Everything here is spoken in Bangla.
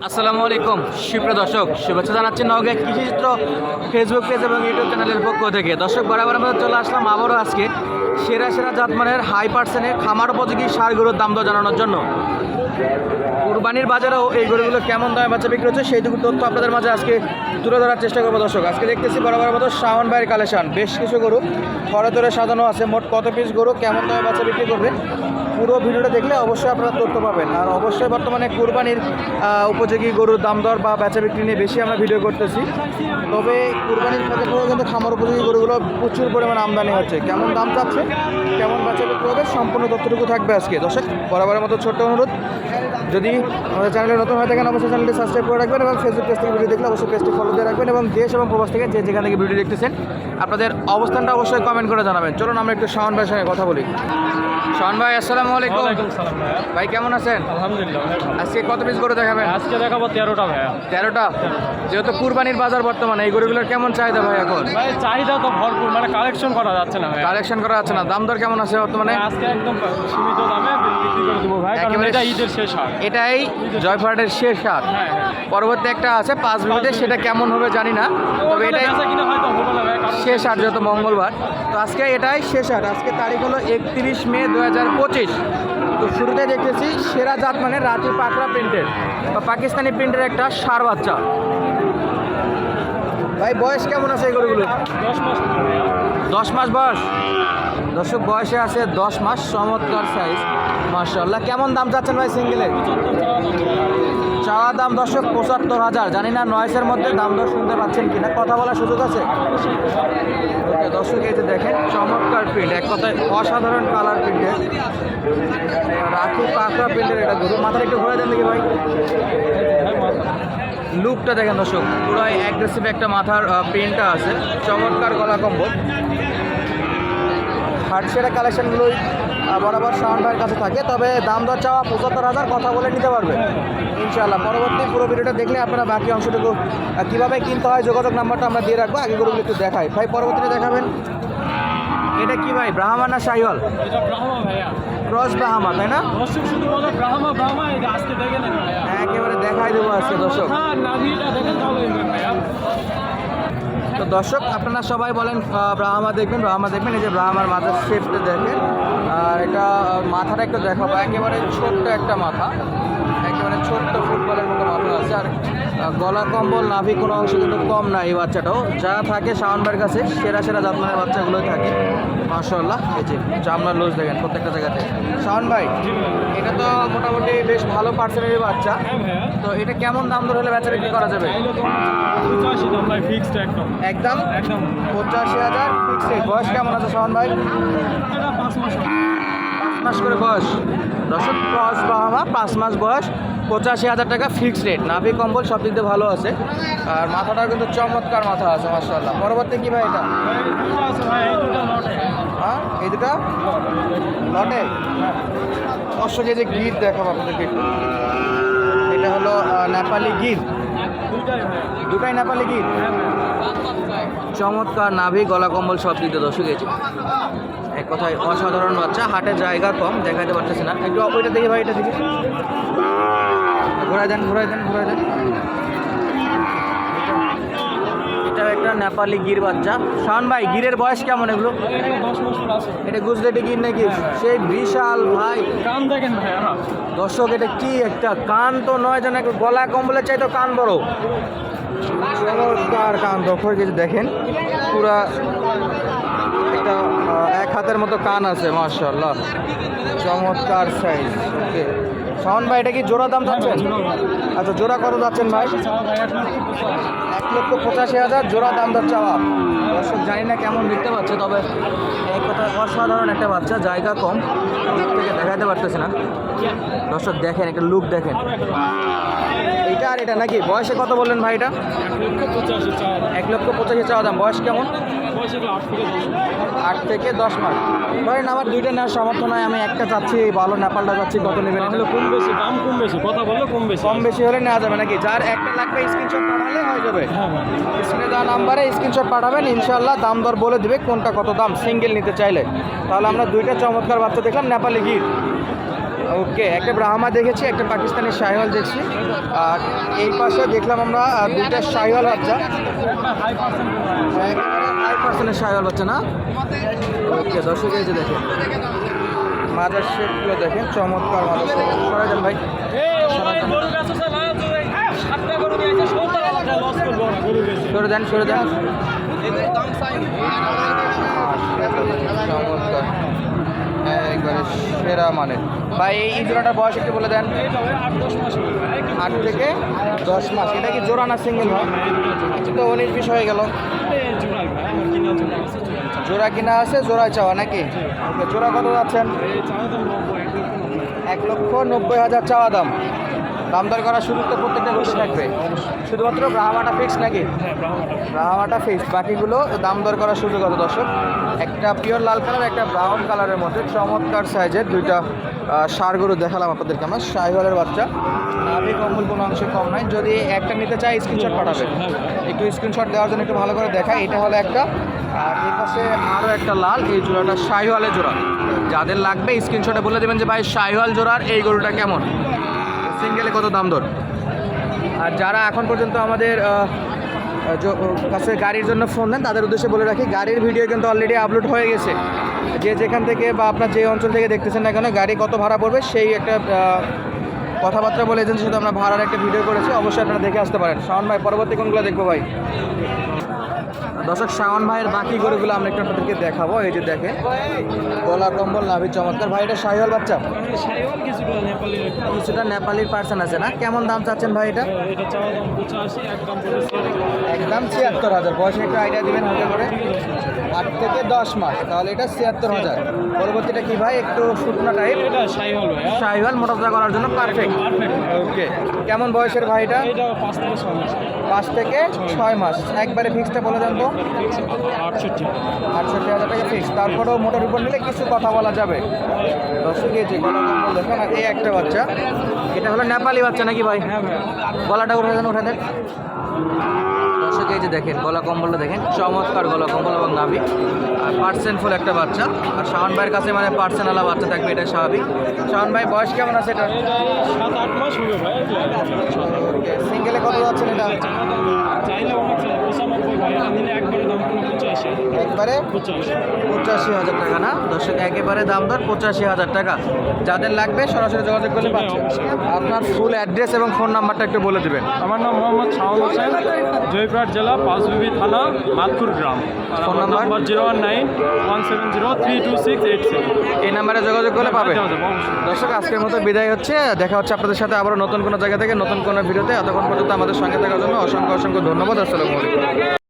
আসসালামু আলাইকুম। সুপ্রিয় দর্শক, শুভেচ্ছা জানাচ্ছি নওগাঁ কৃষিচিত্র ফেসবুক পেজ এবং ইউটিউব চ্যানেলের পক্ষ থেকে। দর্শক বরাবর মধ্যে চলে আসলাম আবারও আজকে সেরা সেরা জাতমানের হাই পার্সেন্টের খামার উপযোগী সার গরুর দাম দর জানানোর জন্য। কুরবানির বাজারেও এই গরুগুলো কেমন দামে বাচ্চা বিক্রি হচ্ছে সেই সেইটুকু তথ্য আপনাদের মাঝে আজকে তুলে ধরার চেষ্টা করব দর্শক। আজকে দেখতেছি বরাবর মতো শাওন ভাইয়ের কালেকশন। বেশ কিছু গরু, ঘরে ধরে সাজানো আছে। মোট কত পিস গরু, কেমন দামে বাচ্চা বিক্রি করবে? পুরো ভিডিওটা দেখলে অবশ্যই আপনারা তথ্য পাবেন। আর অবশ্যই বর্তমানে কুরবানির উপযোগী গরুর দাম দর বা বেচা বিক্রি নিয়ে বেশি আমরা ভিডিও করতেছি। তবে কুরবানির ক্ষেত্রে কিন্তু খামার উপযোগী গরুগুলো প্রচুর পরিমাণ আমদানি হচ্ছে। কেমন দাম চাচ্ছে, কেমন বেচা বিক্রি হবে, সম্পূর্ণ তথ্যটুকু থাকবে আজকে। দর্শক, বরাবরের মতো ছোট্ট অনুরোধ, যদি আমাদের চ্যানেলে নতুন হয়ে থাকেন, অবশ্যই চ্যানেলটি সাবস্ক্রাইব করে রাখবেন এবং ফেসবুক পেজ থেকে ভিডিও দেখলে অবশ্যই পেজটি ফলো দিয়ে রাখবেন এবং দেশ এবং প্রবাস থেকে যে যেখান থেকে ভিডিও দেখতেছেন, আপনাদের অবস্থানটা অবশ্যই কমেন্ট করে জানাবেন। চলুন আমরা একটু শাওন ভাইয়ের সঙ্গে কথা বলি। শাওন ভাই আসসালামু আলাইকুম। ভাই কেমন আছেন? আলহামদুলিল্লাহ। আজকে কত পিস গরু দেখাবেন? আজকে দেখাবো তেরোটা ভাইয়া। তেরোটা? যেহেতু কুরবানির বাজার বর্তমানে এই গরুগুলোর কেমন চাহিদা ভাই এখন? ভাই চাহিদা তো ভরপুর মানে কালেকশন করা যাচ্ছে না ভাই কালেকশন করা যাচ্ছে না। দাম দর কেমন আছে বর্তমানে? আজকে একদম সীমিত দামে বিক্রি করে দেবো ভাই কারণ এটা ঈদের শেষ হাট। এটাই জয়ফাটের শেষ হাট। হ্যাঁ হ্যাঁ। পরবর্তী একটা আছে পাঁচ মিনিটে সেটা কেমন হবে জানি না তবে এটাই শেষ হাট যেহেতু মঙ্গলবার। তো আজকে এটাই শেষ হাট। আজকে তারিখ হলো একত্রিশ মে দু হাজার পঁচিশ। তো শুরুতে দেখেছি সেরা জাত মানে রাতি পাকড়া প্রিন্টের, বা পাকিস্তানি প্রিন্টের একটা সার বাচ্চা। ভাই, বয়স কেমন আছে এই দশ মাস বয়স। দর্শক, বয়সে আছে দশ মাস, চমৎকার সাইজ মার্শাল্লাহ কেমন দাম চাচ্ছেন ভাই সিঙ্গেলের? চাওয়া দাম দর্শক পঁচাত্তর হাজার, জানি না নয়েসের মধ্যে দাম দর শুনতে পাচ্ছেন কিনা, কথা বলার সুযোগ আছে? দর্শক, এই যে দেখেন, চমৎকার প্রিন্ট এক কথায় অসাধারণ কালার প্রিন্টের রাখু কাঁকড়া প্রিন্টের এটা গরু। মাথাটা একটু ঘুরে দেন দেখি ভাই। লুকটা দেখেন দর্শক, পুরাই অ্যাগ্রেসিভ একটা মাথার প্রিন্টটা আছে। চমৎকার গলা কম্বল। হাটসেরা কালেকশনগুলোই বরাবর শাওন ভাইয়ের কাছে থাকে তবে দাম দর চাওয়া পঁচাত্তর হাজার কথা বলে নিতে পারবে। ইনশাআল্লাহ। পরবর্তী পুরো ভিডিওটা দেখলে আপনারা বাকি অংশটুকু কীভাবে কিনতে হয় যোগাযোগ নাম্বারটা আমরা দিয়ে রাখব আগে গরুগুলো একটু দেখাই। ভাই পরবর্তীতে দেখাবেন। এটা কি ভাই ব্রাহ্মা না শাহিওয়াল ক্রস ব্রাহ্মা তাই না? একেবারে দেখাই দেবো আজকে দর্শক হ্যাঁ নাভিটা দেখেন তাহলে ভাইয়া তো দর্শক, আপনারা সবাই বলেন ব্রাহ্মা দেখবেন ব্রাহ্মা দেখবেন, এই যে ব্রাহ্মার মাথার শেপটা দেখেন। আর এটা মাথাটা একটু দেখাবো। একেবারে ছোট্ট একটা মাথা, একেবারে ছোট্ট ফুটবলের আহ, গলা কম্বল নাভি কোনো অংশ কিন্তু কম না এই বাচ্চাটাও। যা থাকে শাওনবার কাছে সেরা সেরা জাতমানের বাচ্চাগুলোই থাকে। মাশাল্লাহ এই যে চামড়ার লুজ দেখেন প্রত্যেকটা জায়গাতে। শাওন ভাই এটা তো মোটামুটি বেশ ভালো পার্সেন্টের বাচ্চা। হ্যাঁ তো এটা কেমন দাম দর হলে বেচা বিক্রি করা যাবে? একদম। পঁচাশি হাজার ফিক্সড বয়স কেমন আছে সোহান ভাই? পাঁচ মাস। হবে। পাঁচ মাস করে বয়স। দশক ক্রস বাহামা পাঁচ মাস বয়স। পঁচাশি হাজার টাকা ফিক্সড রেট নাভি কম্বল সব দিক দিয়ে ভালো আছে। আর মাথাটাও কিন্তু চমৎকার মাথা আছে মার্শাল্লাহ পরবর্তী কী ভাই এটা? হ্যাঁ এই দুটা? লটে? এই যে গির দেখাবো আপনাদেরকে এটা হলো নেপালি গির। দুটাই নেপালি গির? চমৎকার নাভি গলা কম্বল সব দিতে দর্শক, এই যে। এক কথায় অসাধারণ বাচ্চা, হাটে জায়গা কম দেখাতে পারতেছে না। একটু ওইটা দেখি ভাই, এটা দেখি। ঘোরাই দেন ঘোরাই দেন ঘোরাই দেন। এটা একটা নেপালি গির বাচ্চা। শান ভাই গিরের বয়স কেমন এগুলো? এটা গুজরাটি গির নাকি? সেই বিশাল ভাই। কান দেখেন ভাই দর্শক এটা কি একটা কান তো নয় যেন গলা কম্বলের চাইতো কান বড়। চমৎকার কান দর্শক যে দেখেন পুরা একটা এক হাতের মতো কান আছে মার্শাল্লাহ চমৎকার সাইজ ওকে শাওন ভাই, এটা কি জোড়া দাম যাচ্ছেন আচ্ছা জোড়া কত যাচ্ছেন ভাই? এক লক্ষ পঁচাশি। হাজার জোড়া দাম দর চাওয়া। দর্শক, জানি না কেমন দেখতে পাচ্ছে, তবে এক কথা, অসাধারণ একটা বাচ্চা, জায়গা কম। থেকে দেখাতে পারতেছে না। দর্শক, দেখেন, একটা লুক দেখেন। এটা এটা নাকি? বয়সে কত বললেন ভাই এটা এক লক্ষ পঁচাশি চাওয়া দাম। বয়স কেমন? আট থেকে দশ মাস। ধরেন আমার দুইটা নেওয়ার সামর্থ্য নয় আমি একটা চাচ্ছি ভালো নেপালটা চাচ্ছি কত নেবেন কম বেশি দাম কম বেশি কথা বললে কম বেশি। কম বেশি হলে নেওয়া যাবে নাকি? যার একটা লাগবে স্ক্রিনশট পাঠালে হয়ে যাবে। হ্যাঁ স্ক্রিনে দেওয়া নাম্বারে স্ক্রিনশট পাঠাবেন ইনশাল্লাহ দাম দর বলে দিবে কোনটা কত দাম সিঙ্গেল নিতে চাইলে। তাহলে আমরা দুইটা চমৎকার বাচ্চা দেখলাম নেপালি গির। ওকে একটা ব্রাহ্মা দেখেছি একটা পাকিস্তানি শাহিওয়াল দেখছি। আর এই পাশে দেখলাম আমরা দুইটা শাহিওয়াল বাচ্চা। হাই পার্সেন্টের শাহিওয়াল বাচ্চা না? ওকে দর্শক এই যে দেখেন। মাজার শেপগুলো দেখেন চমৎকার মাজার শেপ সরে যান ভাই সরে দেন সরে দেন। চমৎকার। একবারে সেরা মানে ভাই, এই জোড়াটার বয়স একটু বলে দেন। আট থেকে দশ মাস। এটা কি জোড়া না সিঙ্গেল ভাই? তো উনিশ বিশ হয়ে গেল। জোড়া কিনা আছে জোড়া চাওয়া নাকি? জোড়া কত যাচ্ছেন? এক লক্ষ নব্বই হাজার চাওয়া দাম। দাম দর করার সুযোগ তো প্রত্যেকটা গরু থাকবে। শুধুমাত্র ব্রাহ্মাটা ফিক্স নাকি? ব্রাহ্মাটা ফিক্স বাকিগুলো দাম দর করার সুযোগ আছে দর্শক। একটা পিওর লাল কালার একটা ব্রাউন কালারের মধ্যে। চমৎকার সাইজের দুইটা গরু দেখালাম আপনাদেরকে আমরা। শাহিওয়ালের বাচ্চা। নাভি কম্বল কোনো অংশে কম নাই। যদি একটা নিতে চাই স্ক্রিনশট পাঠাবে। একটু স্ক্রিনশট দেওয়ার জন্য একটু ভালো করে দেখাই। এটা হলো একটা, আর এর পাশে আরও একটা লাল। এই জোড়াটা শাহিওয়ালের জোড়া। যাদের লাগবে স্ক্রিনশটে বলে দেবেন যে, ভাই শাহিওয়াল জোড়ার এই গরুটা কেমন? সিঙ্গেলে কত দাম দর? আর যারা এখন পর্যন্ত আমাদের কাছে গাড়ির জন্য ফোন দেন তাদের উদ্দেশ্যে বলে রাখি, গাড়ির ভিডিও কিন্তু অলরেডি আপলোড হয়ে গেছে। যে যেখান থেকে বা আপনার যে অঞ্চল থেকে দেখতেছেন না কেন, গাড়ি কত ভাড়া পড়বে সেই একটা কথাবার্তা বলে এজেন্সির সাথে আমরা ভাড়ার একটা ভিডিও করেছি, অবশ্যই আপনারা দেখে আসতে পারেন। শাওন ভাই, পরবর্তী কোনগুলো দেখব ভাই? দর্শক শাওন ভাইয়ের বাকি গরুগুলো আমরা একটু আপনাদেরকে দেখাবো। এই যে দেখেন গলা কম্বল নাভি চমৎকার। ভাই এটা শাহিওয়াল বাচ্চা? কিছুটা নেপালির পার্সেন্ট আছে না? কেমন দাম চাচ্ছেন ভাই এটা? একদম ছিয়াত্তর হাজার। বয়সে একটু আইডিয়া দিবেন হাতে করে। আট থেকে দশ মাস। তাহলে এটা ছিয়াত্তর হাজার। পরবর্তীটা কি ভাই? একটু শুকনো টাইপ শাহিওয়াল মোটামোটা করার জন্য পারফেক্ট ওকে কেমন বয়সের ভাই এটা? এটা পাঁচ থেকে ছয় মাস। পাঁচ থেকে ছয় মাস। একবারে ফিক্সটা বলে দেন তো। আটষট্টি আটষট্টি হাজার টাকা ফিক্স তারপরেও মোটর উপর নিলে কিছু কথা বলা যাবে। দর্শক এই যে গলা কম্বল দেখেন এই একটা বাচ্চা। এটা হলো নেপালি বাচ্চা নাকি ভাই? হ্যাঁ গলাটা উঠে দেন উঠে দেন। দর্শক এই যে দেখেন গলা কম্বলটা দেখেন। চমৎকার গলা কম্বল এবং নাভি। আর পার্সেন্ট ফুল একটা বাচ্চা। আর শাওন ভাইয়ের কাছে মানে পার্সেন্ট আলা বাচ্চা থাকবে এটা স্বাভাবিক। শাওন ভাই বয়স কেমন আছে এটা এটা সাত আট মাস হবে ভাই। সিঙ্গেলে কত যাচ্ছেন এটা? চাইলে অনেক চাই পঁচানব্বই ভাই এটা নিলে একবারে দাম কোনো পঁচাশি একবারে পঁচাশি। হাজার টাকা না? দর্শক একেবারে দাম দর পঁচাশি হাজার টাকা। যাদের লাগবে সরাসরি যোগাযোগ করলে পাচ্ছে আপনার ফুল অ্যাড্রেস এবং ফোন নাম্বারটা একটু বলে দেবেন। আমার নাম মোহাম্মদ শাওন হোসেন জয়পুরহাট জেলা পাঁচবিবি থানা মাতপুর গ্রাম। Phone number? Zero one nine one seven zero three two six eight এই নাম্বারে যোগাযোগ করলে পাবে দর্শক আজকের মতো বিদায় হচ্ছে। দেখা হচ্ছে আপনাদের সাথে আবারও নতুন কোনো জায়গা থেকে নতুন কোনো ভিডিওতে। এতক্ষণ পর্যন্ত আমাদের সঙ্গে থাকার জন্য অসংখ্য অসংখ্য ধন্যবাদ। আসসালামু আলাইকুম।